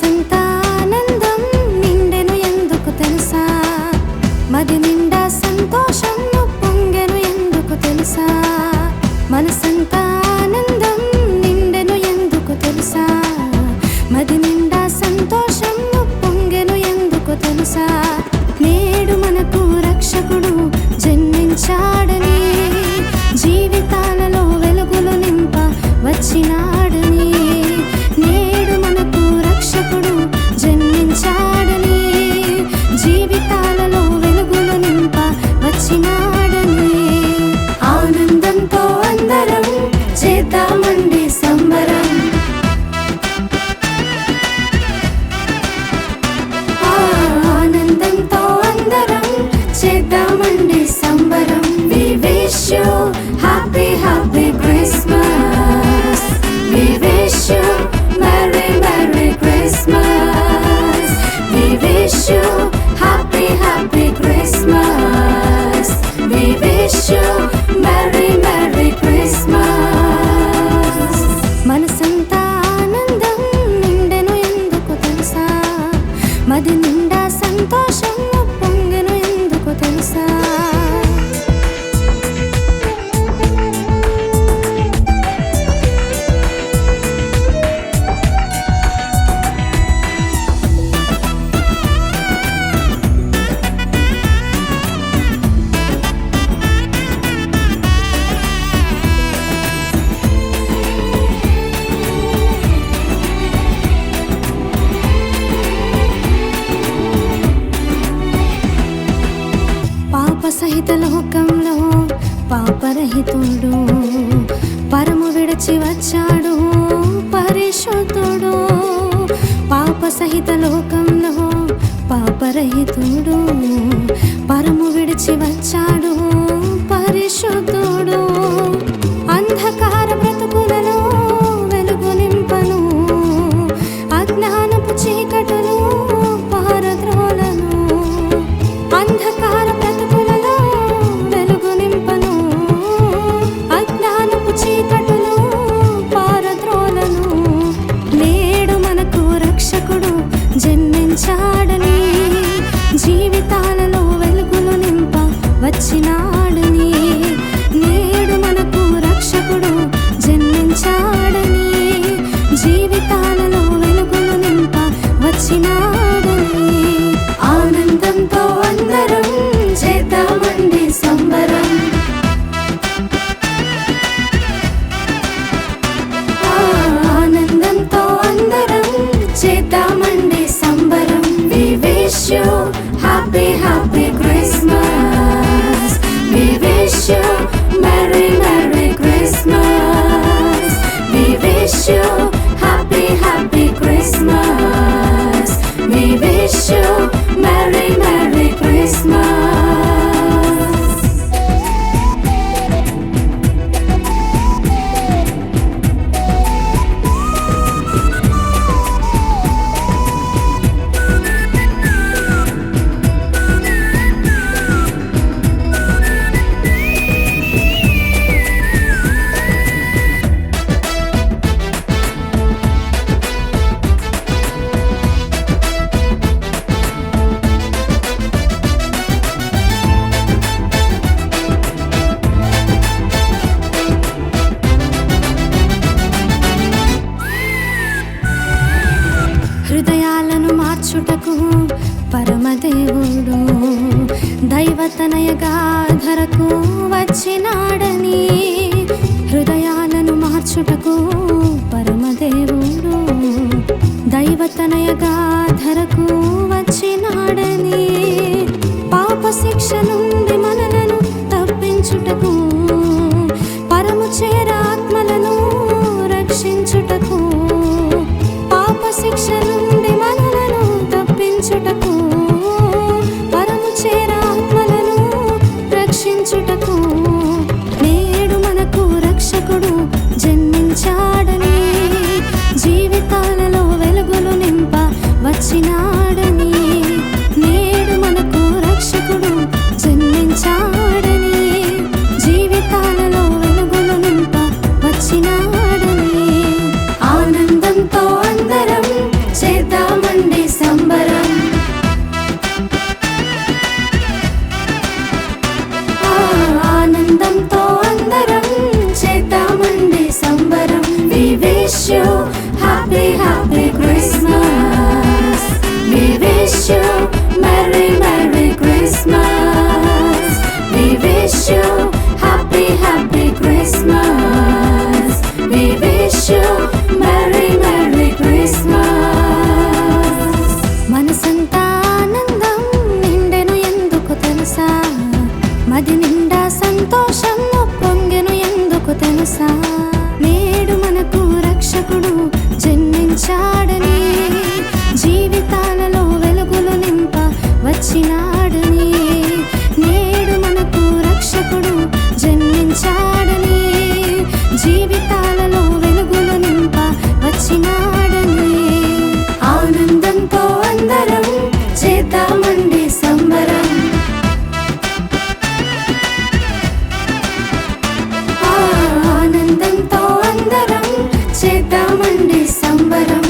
సంతానందం నిండెను ఎందుకు తెలుసా? మది నిండా సంతోషం ఎందుకు తెలుసా? మన సంతానందం నిండెను ఎందుకు తెలుసా? మది నిండా సంతోషం ఎందుకు తెలుసా? నేడు మనకు రక్షకుడు జీవితాలలో వెలుగులు నింప వచ్చినాడని పరిశుద్ధుడు పరము విడిచి వచ్చాడు పరిశుద్ధుడు. పాప సహిత లోకంలో పాపరహితుడు పరము విడిచి వచ్చాడు. దేవుడు దైవతనయగా ధరకు వచ్చినాడని హృదయాలను మార్చుటకు పరమదేవుడు దైవతనయ గాధరకు but I'm